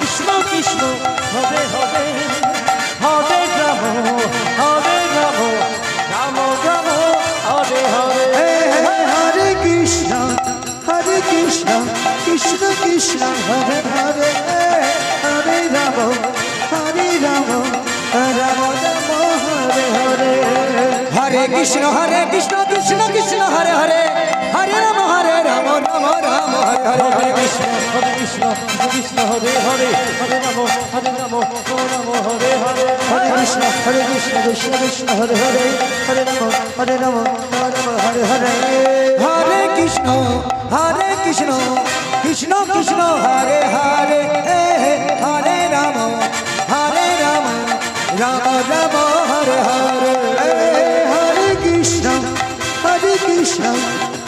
কৃষ্ণ কৃষ্ণ হরে হরে হরে রাম হরে রাম রাম রাম হরে হরে হরে কৃষ্ণ হরে কৃষ্ণ কৃষ্ণ কৃষ্ণ হরে হরে হরে রাম হরে রাম রাম রাম হরে হরে। হরে কৃষ্ণ হরে কৃষ্ণ কৃষ্ণ কৃষ্ণ হরে হরে হরে রাম। হরে হরে হরে হরে কৃষ্ণ হরে কৃষ্ণ হরে কৃষ্ণ হরে হরে হরে রাম হরে রাম রাম রাম হরে হরে হরে কৃষ্ণ হরে কৃষ্ণ কৃষ্ণ কৃষ্ণ হরে হরে হরে রাম হরে রাম রাম রাম হরে হরে হরে কৃষ্ণ হরে কৃষ্ণ কৃষ্ণ কৃষ্ণ হরে হরে হে হে হরে রাম হরে রাম রাম রাম হরে হরে হরে কৃষ্ণ হরে কৃষ্ণ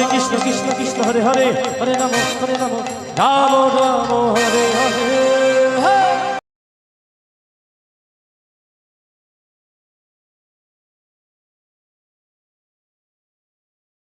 হরে কৃষ্ণ কৃষ্ণ কৃষ্ণ হরে হরে হরে নম হরে নম। রাম রাম হরে হরে।